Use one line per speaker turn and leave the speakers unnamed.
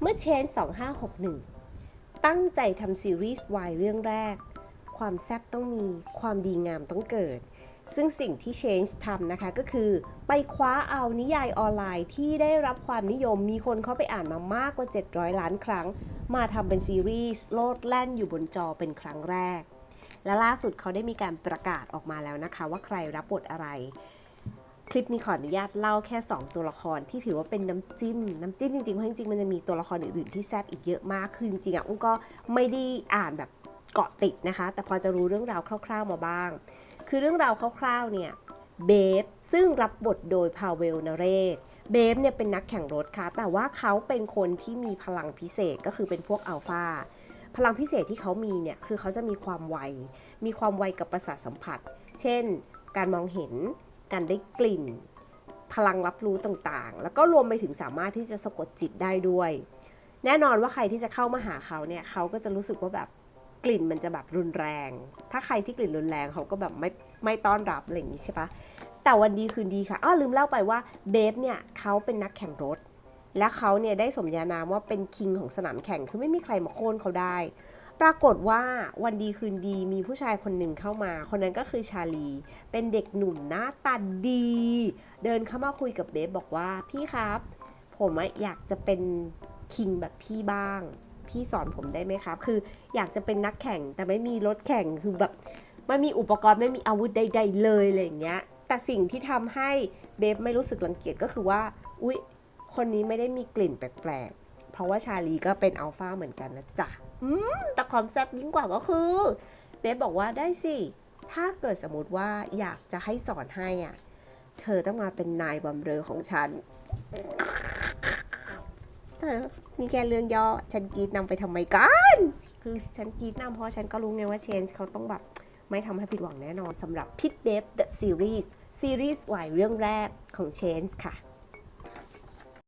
เมื่อ Change 2561 ตั้งใจทำซีรีส์วายเรื่องแรก ความแซ่บต้องมี ความดีงามต้องเกิด ซึ่งสิ่งที่ Change ทำนะคะก็คือ ไปคว้าเอานิยายออนไลน์ที่ได้รับความนิยมมีคนเข้าไปอ่านมามากกว่า 700 ล้านครั้ง มาทำเป็นซีรีส์โลดแล่นอยู่บนจอเป็นครั้งแรก และล่าสุดเขาได้มีการประกาศออกมาแล้วนะคะ ว่าใครรับบทอะไร คลิปนี้ขออนุญาตเล่าแค่ 2 ตัวละครที่ถือว่าเป็นน้ำจิ้ม น้ำจิ้มจริงๆเพราะจริงๆมันจะมีตัวละครอื่นๆที่แซบอีกเยอะมากคือจริงๆอะอุ้มก็ไม่ได้อ่านแบบเกาะติดนะคะ แต่พอจะรู้เรื่องราวคร่าว ๆมาบ้าง คือเรื่องราวคร่าวๆเนี่ยเบฟซึ่งรับบทโดยพาเวลนเรศเบฟเนี่ยเป็นนักแข่งรถค่ะ แต่ว่าเขาเป็นคนที่มีพลังพิเศษก็คือเป็นพวกอัลฟาพลังพิเศษที่เขามีเนี่ยคือเขาจะมีความไว มีความไวกับประสาทสัมผัส เช่น การมองเห็น การได้กลิ่น พลังรับรู้ต่างๆ แล้วก็รวมไปถึงสามารถที่จะสะกดจิตได้ด้วย แน่นอนว่าใครที่จะเข้ามาหาเขาเนี่ยเขาก็จะรู้สึกว่าแบบกลิ่นมันจะแบบรุนแรง ถ้าใครที่กลิ่นรุนแรงเขาก็แบบไม่ไม่ต้อนรับอะไรอย่างนี้ใช่ปะแต่วันดีคืนดีค่ะอ้อลืมเล่าไปว่าเบฟเนี่ยเขาเป็นนักแข่งรถ และเขาเนี่ยได้สมญานามว่าเป็นคิงของสนามแข่ง คือไม่มีใครมาโค่นเขาได้ ปรากฏว่าวันดีคืนดีมีผู้ชายคนหนึ่งเข้ามา คนนั้นก็คือชาลี เป็นเด็กหนุ่มหน้าตาดี เดินเข้ามาคุยกับเบฟบอกว่าพี่ครับ ผมอยากจะเป็นคิงแบบพี่บ้าง พี่สอนผมได้ไหมครับ คืออยากจะเป็นนักแข่งแต่ไม่มีรถแข่งคือแบบไม่มีอุปกรณ์ไม่มีอาวุธใด ๆ เลยอะไรอย่างเงี้ย แต่สิ่งที่ทำให้เบฟไม่รู้สึกรังเกียจก็คือว่า อุ๊ย คนนี้ไม่ได้มีกลิ่นแปลกๆ เพราะว่าชาลีก็เป็นอัลฟาเหมือนกันนะจ๊ะอืมแต่ความแซ่บยิ่งกว่าก็คือเบฟบอกว่าได้สิ ถ้าเกิดสมมติว่าอยากจะให้สอนให้อะ เธอต้องมาเป็นนายบำเรอของฉันเธอนี่แค่เรื่องย่อ ฉันกรีดนำไปทำไมกันคือฉันกรีดนำเพราะฉันก็รู้ไงว่าเชนเขาต้องแบบไม่ทำให้ผิดหวังแน่นอนสำหรับพิทเดฟ The Series ซีรีส์วายเรื่องแรกของ Change ค่ะ